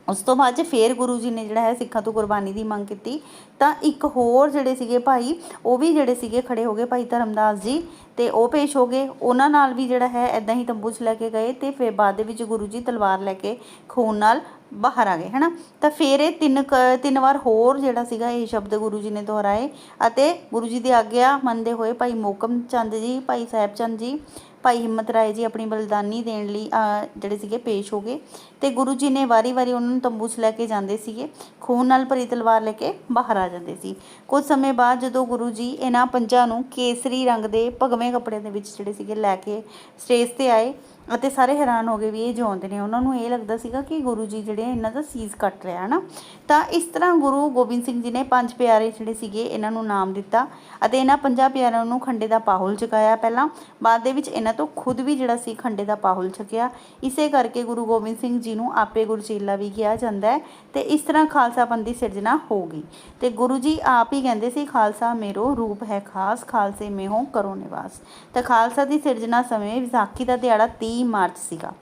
ਉਸ ਤੋਂ ਬਾਅਦ 'ਚ ਫੇਰ ਗੁਰੂ ਜੀ ਨੇ ਜਿਹੜਾ ਹੈ ਸਿੱਖਾਂ ਤੋਂ ਕੁਰਬਾਨੀ ਦੀ ਮੰਗ ਕੀਤੀ। ਤਾਂ ਇੱਕ ਹੋਰ ਜਿਹੜੇ ਸੀਗੇ ਭਾਈ, ਉਹ ਵੀ ਜਿਹੜੇ ਸੀਗੇ ਖੜੇ ਹੋ ਗਏ ਭਾਈ ਧਰਮਦਾਸ ਜੀ ਤੇ ਉਹ ਪੇਸ਼ ਹੋ ਗਏ। ਉਹਨਾਂ ਨਾਲ ਵੀ ਜਿਹੜਾ ਹੈ ਐਦਾਂ ਹੀ ਤੰਬੂ 'ਚ ਲੈ ਕੇ ਗਏ ਤੇ ਫਿਰ ਬਾਅਦ ਦੇ ਵਿੱਚ ਗੁਰੂ ਜੀ ਤਲਵਾਰ ਲੈ ਕੇ ਖੂਨ ਨਾਲ ਬਾਹਰ ਆ ਗਏ, ਹਨਾ? ਤਾਂ ਫਿਰ ਇਹ ਤਿੰਨ ਕ- ਤਿੰਨ ਵਾਰ ਹੋਰ ਜਿਹੜਾ ਸੀਗਾ ਇਹ ਸ਼ਬਦ ਗੁਰੂ ਜੀ ਨੇ ਦੁਹਰਾਏ ਅਤੇ ਗੁਰੂ ਜੀ ਦੀ ਆਗਿਆ ਮੰਨਦੇ ਹੋਏ ਭਾਈ ਮੋਕਮ ਚੰਦ ਜੀ, ਭਾਈ ਸਾਹਿਬ ਚੰਦ ਜੀ, ਭਾਈ ਹਿੰਮਤ ਰਾਏ ਜੀ ਆਪਣੀ ਬਲਿਦਾਨੀ ਦੇਣ ਲਈ ਜਿਹੜੇ ਸੀਗੇ ਪੇਸ਼ ਹੋ ਗਏ। ਤੇ ਗੁਰੂ ਜੀ ਨੇ ਵਾਰੀ-ਵਾਰੀ ਉਹਨਾਂ ਨੂੰ ਤੰਬੂ 'ਚ ਲੈ ਕੇ ਜਾਂਦੇ ਸੀਗੇ, ਖੂਨ ਨਾਲ ਭਰੀ ਤਲਵਾਰ ਲੈ ਕੇ ਬਾਹਰ ਆ ਜਾਂਦੇ ਸੀ। ਕੁਝ ਸਮੇਂ ਬਾਅਦ ਜਦੋਂ ਗੁਰੂ ਜੀ ਇਹਨਾਂ ਪੰਜਾਂ ਨੂੰ ਕੇਸਰੀ ਰੰਗ ਦੇ ਭਗਵੇਂ ਕੱਪੜਿਆਂ ਦੇ ਵਿੱਚ ਜਿਹੜੇ ਸੀਗੇ ਲੈ ਕੇ ਸਟੇਜ ਤੇ ਆਏ ਅਤੇ ਸਾਰੇ ਹੈਰਾਨ ਹੋ ਗਏ ਵੀ ਇਹ ਜਿਉਂਦੇ ਨੇ, ਉਹਨਾਂ ਨੂੰ ਇਹ ਲੱਗਦਾ ਸੀਗਾ ਕਿ ਗੁਰੂ ਜੀ ਜਿਹੜੇ ਇਹਨਾਂ ਦਾ ਸੀਸ ਕੱਟ ਰਿਹਾ, ਹਨਾ? ਤਾਂ ਇਸ ਤਰ੍ਹਾਂ ਗੁਰੂ ਗੋਬਿੰਦ ਸਿੰਘ ਜੀ ਨੇ ਪੰਜ ਪਿਆਰੇ ਜਿਹੜੇ ਸੀਗੇ ਇਹਨਾਂ ਨੂੰ ਨਾਮ ਦਿੱਤਾ ਅਤੇ ਇਹਨਾਂ ਪੰਜਾਂ ਪਿਆਰਿਆਂ ਨੂੰ ਖੰਡੇ ਦਾ ਪਾਹੁਲ ਚੁਕਾਇਆ ਪਹਿਲਾਂ। ਬਾਅਦ ਦੇ ਵਿੱਚ ਇਹਨਾਂ ਤੋਂ ਖੁਦ ਵੀ ਜਿਹੜਾ ਸੀ ਖੰਡੇ ਦਾ ਪਾਹੁਲ ਛਕਿਆ ਇਸੇ ਕਰਕੇ ਗੁਰੂ ਗੋਬਿੰਦ ਸਿੰਘ ਜੀ ਨੂੰ ਆਪੇ ਗੁਰਚੇਲਾ ਵੀ ਕਿਹਾ ਜਾਂਦਾ ਹੈ ਤੇ ਇਸ ਤਰ੍ਹਾਂ ਖਾਲਸਾ ਪੰਥ ਦੀ ਸਿਰਜਣਾ ਹੋ ਗਈ। ਤੇ ਗੁਰੂ ਜੀ ਆਪ ਹੀ ਕਹਿੰਦੇ ਸੀ, ਖਾਲਸਾ ਮੇਰੋ ਰੂਪ ਹੈ ਖਾਸ, ਖਾਲਸੇ ਮੇ ਹੋ ਕਰੋ ਨਿਵਾਸ। ਤਾਂ ਖਾਲਸਾ ਦੀ ਸਿਰਜਣਾ ਸਮੇਂ ਵਿਸਾਖੀ ਦਾ ਦਿਹਾੜਾ 30 ਮਾਰਚ ਸੀਗਾ।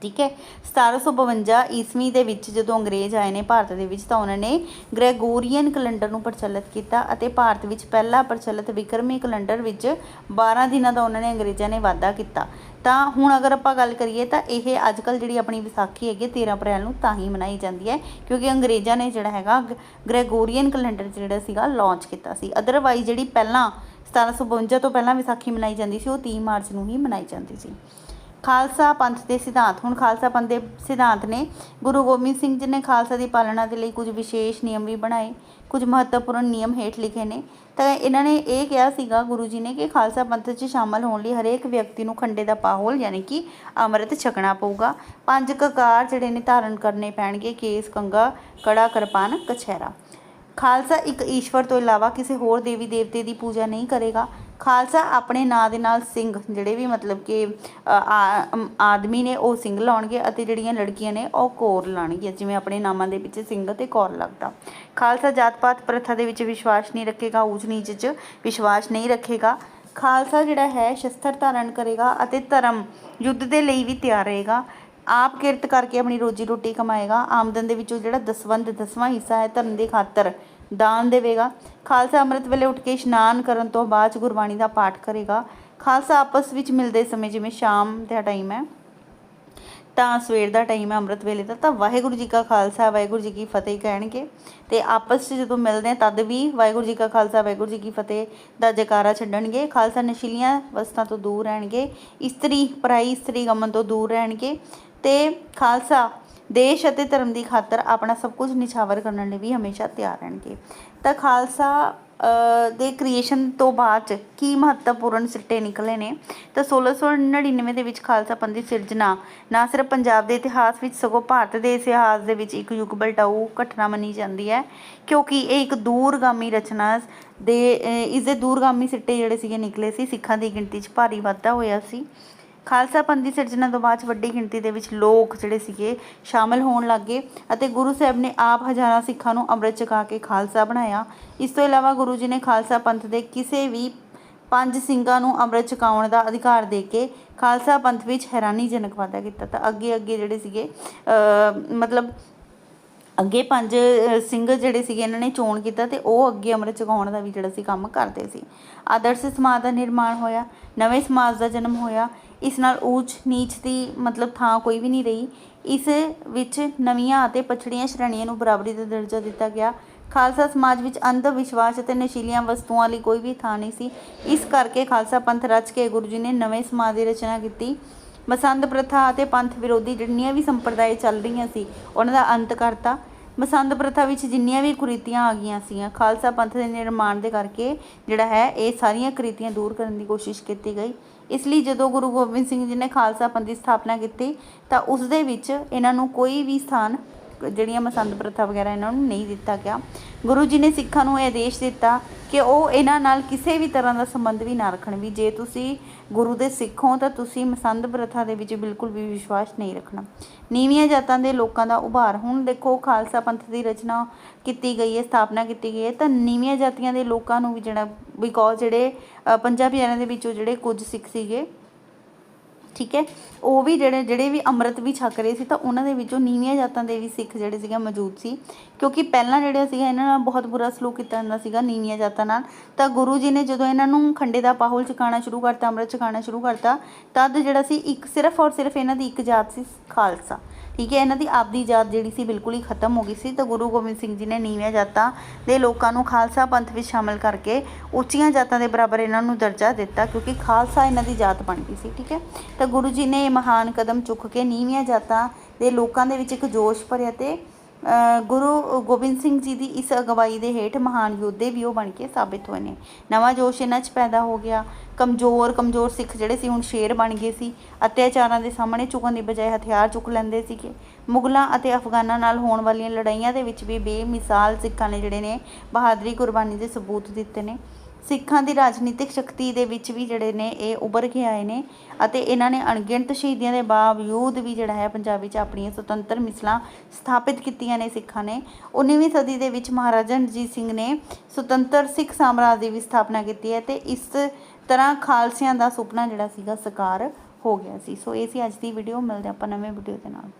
ਠੀਕ ਹੈ? 1752 ਈਸਵੀ ਦੇ ਵਿੱਚ ਜਦੋਂ ਅੰਗਰੇਜ਼ ਆਏ ਨੇ ਭਾਰਤ ਦੇ ਵਿੱਚ ਤਾਂ ਉਹਨਾਂ ਨੇ ਗ੍ਰੈਗੋਰੀਅਨ ਕੈਲੰਡਰ ਨੂੰ ਪ੍ਰਚਲਿਤ ਕੀਤਾ ਅਤੇ ਭਾਰਤ ਵਿੱਚ ਪਹਿਲਾ ਪ੍ਰਚਲਿਤ ਵਿਕਰਮੀ ਕੈਲੰਡਰ ਵਿੱਚ 12 ਦਿਨਾਂ ਦਾ ਉਹਨਾਂ ਨੇ ਅੰਗਰੇਜ਼ਾਂ ਨੇ ਵਾਧਾ ਕੀਤਾ। ਤਾਂ ਹੁਣ ਅਗਰ ਆਪਾਂ ਗੱਲ ਕਰੀਏ ਤਾਂ ਇਹ ਅੱਜ ਕੱਲ ਜਿਹੜੀ ਆਪਣੀ ਵਿਸਾਖੀ ਹੈਗੀ ਹੈ, 13 ਅਪ੍ਰੈਲ ਨੂੰ ਤਾਂ ਹੀ ਮਨਾਈ ਜਾਂਦੀ ਹੈ ਕਿਉਂਕਿ ਅੰਗਰੇਜ਼ਾਂ ਨੇ ਜਿਹੜਾ ਹੈਗਾ ਗ- ਗ੍ਰੈਗੋਰੀਅਨ ਕੈਲੰਡਰ ਜਿਹੜਾ ਸੀਗਾ ਲਾਂਚ ਕੀਤਾ ਸੀ। ਅਦਰਵਾਈਜ਼ ਜਿਹੜੀ ਪਹਿਲਾਂ 1752 ਤੋਂ ਪਹਿਲਾਂ ਵਿਸਾਖੀ ਮਨਾਈ ਜਾਂਦੀ ਸੀ ਉਹ 30 ਮਾਰਚ ਨੂੰ ਹੀ ਮਨਾਈ ਜਾਂਦੀ ਸੀ। ਖਾਲਸਾ ਪੰਥ ਦੇ ਸਿਧਾਂਤ। ਹੁਣ ਖਾਲਸਾ ਪੰਥ ਦੇ ਸਿਧਾਂਤ ਨੇ ਗੁਰੂ ਗੋਬਿੰਦ ਸਿੰਘ ਜੀ ਨੇ ਖਾਲਸਾ ਦੀ ਪਾਲਣਾ ਦੇ ਲਈ ਕੁਝ ਵਿਸ਼ੇਸ਼ ਨਿਯਮ ਵੀ ਬਣਾਏ, ਕੁਝ ਮਹੱਤਵਪੂਰਨ ਨਿਯਮ ਹੇਠ ਲਿਖੇ ਨੇ। ਤਾਂ ਇਹਨਾਂ ਨੇ ਇਹ ਕਿਹਾ ਸੀਗਾ ਗੁਰੂ ਜੀ ਨੇ ਕਿ ਖਾਲਸਾ ਪੰਥ 'ਚ ਸ਼ਾਮਲ ਹੋਣ ਲਈ ਹਰੇਕ ਵਿਅਕਤੀ ਨੂੰ ਖੰਡੇ ਦਾ ਪਾਹੁਲ ਯਾਨੀ ਕਿ ਅੰਮ੍ਰਿਤ ਛਕਣਾ ਪਊਗਾ। ਪੰਜ ਕਕਾਰ ਜਿਹੜੇ ਨੇ ਧਾਰਨ ਕਰਨੇ ਪੈਣਗੇ, ਕੇਸ ਕੰਗਾ ਕੜਾ, ਕਿਰਪਾਨ, ਕਛਹਿਰਾ। ਖਾਲਸਾ ਇੱਕ ਈਸ਼ਵਰ ਤੋਂ ਇਲਾਵਾ ਕਿਸੇ ਹੋਰ ਦੇਵੀ ਦੇਵਤੇ ਦੀ ਪੂਜਾ ਨਹੀਂ ਕਰੇਗਾ। ਖਾਲਸਾ ਆਪਣੇ ਨਾਂ ਦੇ ਨਾਲ ਸਿੰਘ, ਜਿਹੜੇ ਵੀ ਮਤਲਬ ਕਿ ਆ- ਆਦਮੀ ਨੇ ਉਹ ਸਿੰਘ ਲਾਉਣਗੇ ਅਤੇ ਜਿਹੜੀਆਂ ਲੜਕੀਆਂ ਨੇ ਉਹ ਕੌਰ ਲਾਉਣਗੀਆਂ, ਜਿਵੇਂ ਆਪਣੇ ਨਾਮਾਂ ਦੇ ਵਿੱਚ ਸਿੰਘ ਅਤੇ ਕੌਰ ਲੱਗਦਾ। ਖਾਲਸਾ ਜਾਤ ਪਾਤ ਪ੍ਰਥਾ ਦੇ ਵਿੱਚ ਵਿਸ਼ਵਾਸ ਨਹੀਂ ਰੱਖੇਗਾ, ਊਚ ਨੀਚ 'ਚ ਵਿਸ਼ਵਾਸ ਨਹੀਂ ਰੱਖੇਗਾ। ਖਾਲਸਾ ਜਿਹੜਾ ਹੈ, ਸ਼ਸਤਰ ਧਾਰਨ ਕਰੇਗਾ ਅਤੇ ਧਰਮ ਯੁੱਧ ਦੇ ਲਈ ਵੀ ਤਿਆਰ ਰਹੇਗਾ। ਆਪ ਕਿਰਤ ਕਰਕੇ ਆਪਣੀ ਰੋਜੀ ਰੋਟੀ ਕਮਾਏਗਾ। ਆਮਦਨ ਦੇ ਵਿੱਚੋਂ ਜਿਹੜਾ ਦਸਵੰਧ, ਦਸਵਾਂ ਹਿੱਸਾ ਹੈ, ਧਰਮ ਦੇ ਖਾਤਰ ਦਾਨ ਦੇਵੇਗਾ। ਖਾਲਸਾ ਅੰਮ੍ਰਿਤ ਵੇਲੇ ਉੱਠ ਕੇ ਇਸ਼ਨਾਨ ਕਰਨ ਤੋਂ ਬਾਅਦ 'ਚ ਗੁਰਬਾਣੀ ਦਾ ਪਾਠ ਕਰੇਗਾ। ਖਾਲਸਾ ਆਪਸ ਵਿੱਚ ਮਿਲਦੇ ਸਮੇਂ ਜਿਵੇਂ ਸ਼ਾਮ ਦਾ ਟਾਈਮ ਹੈ, ਤਾਂ ਸਵੇਰ ਦਾ ਟਾਈਮ ਹੈ ਅੰਮ੍ਰਿਤ ਵੇਲੇ ਦਾ, ਤਾਂ ਵਾਹਿਗੁਰੂ ਜੀ ਕਾ ਖਾਲਸਾ, ਵਾਹਿਗੁਰੂ ਜੀ ਕੀ ਫਤਿਹ ਕਹਿਣਗੇ। ਤੇ ਆਪਸ 'ਚ ਜਦੋਂ ਮਿਲਦੇ ਆ ਤਦ ਵੀ ਵਾਹਿਗੁਰੂ ਜੀ ਕਾ ਖਾਲਸਾ, ਵਾਹਿਗੁਰੂ ਜੀ ਕੀ ਫਤਿਹ ਦਾ ਜੈਕਾਰਾ ਛੱਡਣਗੇ। ਖਾਲਸਾ ਨਸ਼ੀਲੀਆਂ ਵਸਤਾਂ ਤੋਂ ਦੂਰ ਰਹਿਣਗੇ, ਇਸਤਰੀ ਪਰਾਈ ਇਸਤਰੀ ਗਮਨ ਤੋਂ ਦੂਰ ਰਹਿਣਗੇ। ਤੇ ਖਾਲਸਾ ਦੇਸ਼ ਅਤੇ ਧਰਮ ਦੀ ਖਾਤਰ ਆਪਣਾ ਸਭ ਕੁਝ ਨਿਛਾਵਰ ਕਰਨ ਲਈ ਵੀ ਹਮੇਸ਼ਾ ਤਿਆਰ ਰਹਿਣਗੇ। ਤਾਂ ਖਾਲਸਾ ਦੇ ਕ੍ਰੀਏਸ਼ਨ ਤੋਂ ਬਾਅਦ 'ਚ ਕੀ ਮਹੱਤਵਪੂਰਨ ਸਿੱਟੇ ਨਿਕਲੇ ਨੇ? ਤਾਂ 1699 ਦੇ ਵਿੱਚ ਖਾਲਸਾ ਪੰਥ ਦੀ ਸਿਰਜਣਾ ਨਾ ਸਿਰਫ ਪੰਜਾਬ ਦੇ ਇਤਿਹਾਸ ਵਿੱਚ ਸਗੋਂ ਭਾਰਤ ਦੇ ਇਤਿਹਾਸ ਦੇ ਵਿੱਚ ਇੱਕ ਯੁੱਗ ਬਲਟਾਊ ਘਟਨਾ ਮੰਨੀ ਜਾਂਦੀ ਹੈ ਕਿਉਂਕਿ ਇਹ ਇੱਕ ਦੂਰਗਾਮੀ ਰਚਨਾ ਦੇ ਅ, ਇਸ ਦੇ ਦੂਰਗਾਮੀ ਸਿੱਟੇ ਜਿਹੜੇ ਸੀਗੇ ਨਿਕਲੇ ਸੀ ਸਿੱਖਾਂ ਦੀ ਗਿਣਤੀ 'ਚ ਭਾਰੀ ਵਾਧਾ ਹੋਇਆ ਸੀ। ਖਾਲਸਾ ਪੰਥ ਦੀ ਸਿਰਜਣਾ ਤੋਂ ਬਾਅਦ 'ਚ ਵੱਡੀ ਗਿਣਤੀ ਦੇ ਵਿੱਚ ਲੋਕ ਜਿਹੜੇ ਸੀਗੇ ਸ਼ਾਮਲ ਹੋਣ ਲੱਗੇ ਅਤੇ ਗੁਰੂ ਸਾਹਿਬ ਨੇ ਆਪ ਹਜ਼ਾਰਾਂ ਸਿੱਖਾਂ ਨੂੰ ਅੰਮ੍ਰਿਤ ਛਕਾ ਕੇ ਖਾਲਸਾ ਬਣਾਇਆ। ਇਸ ਤੋਂ ਇਲਾਵਾ ਗੁਰੂ ਜੀ ਨੇ ਖਾਲਸਾ ਪੰਥ ਦੇ ਕਿਸੇ ਵੀ ਪੰਜ ਸਿੰਘਾਂ ਨੂੰ ਅੰਮ੍ਰਿਤ ਛਕਾਉਣ ਦਾ ਅਧਿਕਾਰ ਦੇ ਕੇ ਖਾਲਸਾ ਪੰਥ ਵਿੱਚ ਹੈਰਾਨੀਜਨਕ ਵਾਧਾ ਕੀਤਾ। ਤਾਂ ਅੱਗੇ ਅੱਗੇ ਜਿਹੜੇ ਸੀਗੇ ਮਤਲਬ ਅੱਗੇ ਪੰਜ ਸਿੰਘ ਜਿਹੜੇ ਸੀਗੇ ਇਹਨਾਂ ਨੇ ਚੋਣ ਕੀਤਾ ਤੇ ਉਹ ਅੱਗੇ ਅੰਮ੍ਰਿਤ ਛਕਾਉਣ ਦਾ ਵੀ ਜਿਹੜਾ ਸੀ ਕੰਮ ਕਰਦੇ ਸੀ। ਆਦਰਸ਼ ਸਮਾਜ ਦਾ ਨਿਰਮਾਣ ਹੋਇਆ, ਨਵੇਂ ਸਮਾਜ ਦਾ ਜਨਮ ਹੋਇਆ। ਇਸ ਨਾਲ ਊਚ, ਨੀਚ ਦੀ ਮਤਲਬ ਥਾਂ ਕੋਈ ਵੀ ਨਹੀਂ ਰਹੀ। ਇਸ ਵਿੱਚ ਨਵੀਆਂ ਅਤੇ ਪਛੜੀਆਂ ਸ਼੍ਰੇਣੀਆਂ ਨੂੰ ਬਰਾਬਰੀ ਦਾ ਦਰਜਾ ਦਿੱਤਾ ਗਿਆ। ਖਾਲਸਾ ਸਮਾਜ ਵਿੱਚ ਅੰਧ ਵਿਸ਼ਵਾਸ ਅਤੇ ਨਸ਼ੀਲੀਆਂ ਵਸਤੂਆਂ ਲਈ ਕੋਈ ਵੀ ਥਾਂ ਨਹੀਂ ਸੀ। ਇਸ ਕਰਕੇ ਖਾਲਸਾ ਪੰਥ ਰਚ ਕੇ ਗੁਰੂ ਜੀ ਨੇ ਨਵੇਂ ਸਮਾਜ ਦੀ ਰਚਨਾ ਕੀਤੀ। ਮਸੰਦ ਪ੍ਰਥਾ ਅਤੇ ਪੰਥ ਵਿਰੋਧੀ ਜਿੰਨੀਆਂ ਵੀ ਸੰਪਰਦਾਇ ਚੱਲ ਰਹੀਆਂ ਸੀ, ਉਹਨਾਂ ਦਾ ਅੰਤ ਕਰਤਾ। ਮਸੰਦ ਪ੍ਰਥਾ ਵਿੱਚ ਜਿੰਨੀਆਂ ਵੀ ਕੁਰੀਤੀਆਂ ਆ ਗਈਆਂ ਸੀਗੀਆਂ, ਖਾਲਸਾ ਪੰਥ ਦੇ ਨਿਰਮਾਣ ਦੇ ਕਰਕੇ ਜਿਹੜਾ ਹੈ, ਇਹ ਸਾਰੀਆਂ ਕੁਰੀਤੀਆਂ ਦੂਰ ਕਰਨ ਦੀ ਕੋਸ਼ਿਸ਼ ਕੀਤੀ ਗਈ। ਇਸ ਲਈ ਜਦੋਂ ਗੁਰੂ ਗੋਬਿੰਦ ਸਿੰਘ ਜੀ ਨੇ ਖਾਲਸਾ ਪੰਥ ਦੀ ਸਥਾਪਨਾ ਕੀਤੀ, ਤਾਂ ਉਸ ਦੇ ਵਿੱਚ ਇਹਨਾਂ ਨੂੰ ਕੋਈ ਵੀ ਸਥਾਨ ਜਿਹੜੀਆਂ ਮਸੰਦ ਪ੍ਰਥਾ ਵਗੈਰਾ ਇਹਨਾਂ ਨੂੰ ਨਹੀਂ ਦਿੱਤਾ ਗਿਆ। ਗੁਰੂ ਜੀ ਨੇ ਸਿੱਖਾਂ ਨੂੰ ਇਹ ਆਦੇਸ਼ ਦਿੱਤਾ ਕਿ ਉਹ ਇਹਨਾਂ ਨਾਲ ਕਿਸੇ ਵੀ ਤਰ੍ਹਾਂ ਦਾ ਸੰਬੰਧ ਵੀ ਨਾ ਰੱਖਣ ਵੀ, ਜੇ ਤੁਸੀਂ ਗੁਰੂ ਦੇ ਸਿੱਖ ਹੋ ਤਾਂ ਤੁਸੀਂ ਮਸੰਦ ਪ੍ਰਥਾ ਦੇ ਵਿੱਚ ਬਿਲਕੁਲ ਵੀ ਵਿਸ਼ਵਾਸ ਨਹੀਂ ਰੱਖਣਾ। ਨੀਵੀਆਂ ਜਾਤਾਂ ਦੇ ਲੋਕਾਂ ਦਾ ਉਭਾਰ, ਹੁਣ ਦੇਖੋ ਖਾਲਸਾ ਪੰਥ ਦੀ ਰਚਨਾ ਕੀਤੀ ਗਈ ਹੈ, ਸਥਾਪਨਾ ਕੀਤੀ ਗਈ ਹੈ, ਤਾਂ ਨੀਵੀਆਂ ਜਾਤੀਆਂ ਦੇ ਲੋਕਾਂ ਨੂੰ ਵੀ ਜਿਹੜਾ ਬਿਕੋਜ਼ ਜਿਹੜੇ ਪੰਜਾਂ ਪਿਆਰਿਆਂ ਦੇ ਵਿੱਚੋਂ ਜਿਹੜੇ ਕੁਝ ਸਿੱਖ ਸੀਗੇ ਠੀਕ ਹੈ? ਉਹ ਵੀ ਜਿਹੜੇ ਜਿਹੜੇ ਵੀ ਅੰਮ੍ਰਿਤ ਵੀ ਛਕ ਰਹੇ ਸੀ ਤਾਂ ਉਹਨਾਂ ਦੇ ਵਿੱਚੋਂ ਨੀਵੀਆਂ ਜਾਤਾਂ ਦੇ ਵੀ ਸਿੱਖ ਜਿਹੜੇ ਸੀਗੇ ਮੌਜੂਦ ਸੀ। ਕਿਉਂਕਿ ਪਹਿਲਾਂ ਜਿਹੜੇ ਸੀਗਾ, ਇਹਨਾਂ ਨਾਲ ਬਹੁਤ ਬੁਰਾ ਸਲੂਕ ਕੀਤਾ ਜਾਂਦਾ ਸੀਗਾ ਨੀਵੀਆਂ ਜਾਤਾਂ ਨਾਲ। ਤਾਂ ਗੁਰੂ ਜੀ ਨੇ ਜਦੋਂ ਇਹਨਾਂ ਨੂੰ ਖੰਡੇ ਦਾ ਪਾਹੁਲ ਚਕਾਉਣਾ ਸ਼ੁਰੂ ਕਰਤਾ, ਅੰਮ੍ਰਿਤ ਚਕਾਉਣਾ ਸ਼ੁਰੂ ਕਰਤਾ, ਤਦ ਜਿਹੜਾ ਸੀ ਇੱਕ ਸਿਰਫ ਔਰ ਸਿਰਫ ਇਹਨਾਂ ਦੀ ਇੱਕ ਜਾਤ ਸੀ ਖਾਲਸਾ। ਠੀਕ ਹੈ, ਇਹਨਾਂ ਦੀ ਆਪਦੀ ਜਾਤ ਜਿਹੜੀ ਸੀ ਬਿਲਕੁਲ ਹੀ ਖਤਮ ਹੋ ਗਈ ਸੀ ਤਾਂ ਗੁਰੂ ਗੋਬਿੰਦ ਸਿੰਘ ਜੀ ਨੇ ਨੀਵੀਆਂ ਜਾਤਾਂ ਦੇ ਲੋਕਾਂ ਨੂੰ ਖਾਲਸਾ ਪੰਥ ਵਿੱਚ ਸ਼ਾਮਲ ਕਰਕੇ ਉੱਚੀਆਂ ਜਾਤਾਂ ਦੇ ਬਰਾਬਰ ਇਹਨਾਂ ਨੂੰ ਦਰਜਾ ਦਿੱਤਾ ਕਿਉਂਕਿ ਖਾਲਸਾ ਇਹਨਾਂ ਦੀ ਜਾਤ ਬਣ ਗਈ ਸੀ, ਠੀਕ ਹੈ। ਤਾਂ ਗੁਰੂ ਜੀ ਨੇ ਇਹ ਮਹਾਨ ਕਦਮ ਚੁੱਕ ਕੇ ਨੀਵੀਆਂ ਜਾਤਾਂ ਦੇ ਲੋਕਾਂ ਦੇ ਵਿੱਚ ਇੱਕ ਜੋਸ਼ ਭਰਿਆ ਤੇ ਗੁਰੂ ਗੋਬਿੰਦ ਸਿੰਘ ਜੀ ਦੀ ਇਸ ਅਗਵਾਈ ਦੇ ਹੇਠ ਮਹਾਨ ਯੋਧੇ ਵੀ ਉਹ ਬਣ ਕੇ ਸਾਬਿਤ ਹੋਏ ਨੇ। ਨਵਾਂ ਜੋਸ਼ ਇਹਨਾਂ 'ਚ ਪੈਦਾ ਹੋ ਗਿਆ। ਕਮਜ਼ੋਰ ਕਮਜ਼ੋਰ ਸਿੱਖ ਜਿਹੜੇ ਸੀ ਹੁਣ ਸ਼ੇਰ ਬਣ ਗਏ ਸੀ। ਅਤਿਆਚਾਰਾਂ ਦੇ ਸਾਹਮਣੇ ਝੁਕਣ ਦੀ ਬਜਾਏ ਹਥਿਆਰ ਚੁੱਕ ਲੈਂਦੇ ਸੀਗੇ। ਮੁਗਲਾਂ ਅਤੇ ਅਫਗਾਨਾਂ ਨਾਲ ਹੋਣ ਵਾਲੀਆਂ ਲੜਾਈਆਂ ਦੇ ਵਿੱਚ ਵੀ ਬੇਮਿਸਾਲ ਸਿੱਖਾਂ ਨੇ ਜਿਹੜੇ ਨੇ ਬਹਾਦਰੀ ਕੁਰਬਾਨੀ ਦੇ ਸਬੂਤ ਦਿੱਤੇ ਨੇ। ਸਿੱਖਾਂ ਦੀ ਰਾਜਨੀਤਿਕ ਸ਼ਕਤੀ ਦੇ ਵਿੱਚ ਵੀ ਜਿਹੜੇ ਨੇ ਇਹ ਉੱਭਰ ਕੇ ਆਏ ਨੇ ਅਤੇ ਇਹਨਾਂ ਨੇ ਅਣਗਿਣਤ ਸ਼ਹੀਦੀਆਂ ਦੇ ਬਾਵਜੂਦ ਵੀ ਜਿਹੜਾ ਹੈ ਪੰਜਾਬ ਵਿੱਚ ਆਪਣੀਆਂ ਸੁਤੰਤਰ ਮਿਸਲਾਂ ਸਥਾਪਿਤ ਕੀਤੀਆਂ ਨੇ ਸਿੱਖਾਂ ਨੇ। 19ਵੀਂ ਸਦੀ ਦੇ ਵਿੱਚ ਮਹਾਰਾਜਾ ਰਣਜੀਤ ਸਿੰਘ ਨੇ ਸੁਤੰਤਰ ਸਿੱਖ ਸਾਮਰਾਜ ਦੀ ਵੀ ਸਥਾਪਨਾ ਕੀਤੀ ਹੈ ਤੇ ਇਸ ਤਰ੍ਹਾਂ ਖਾਲਸਿਆਂ ਦਾ ਸੁਪਨਾ ਜਿਹੜਾ ਸੀਗਾ ਸਾਕਾਰ ਹੋ ਗਿਆ ਸੀ। ਸੋ ਇਹ ਸੀ ਅੱਜ ਦੀ ਵੀਡੀਓ ਮਿਲਦੇ ਆਪਾਂ ਨਵੇਂ ਵੀਡੀਓ ਦੇ ਨਾਲ।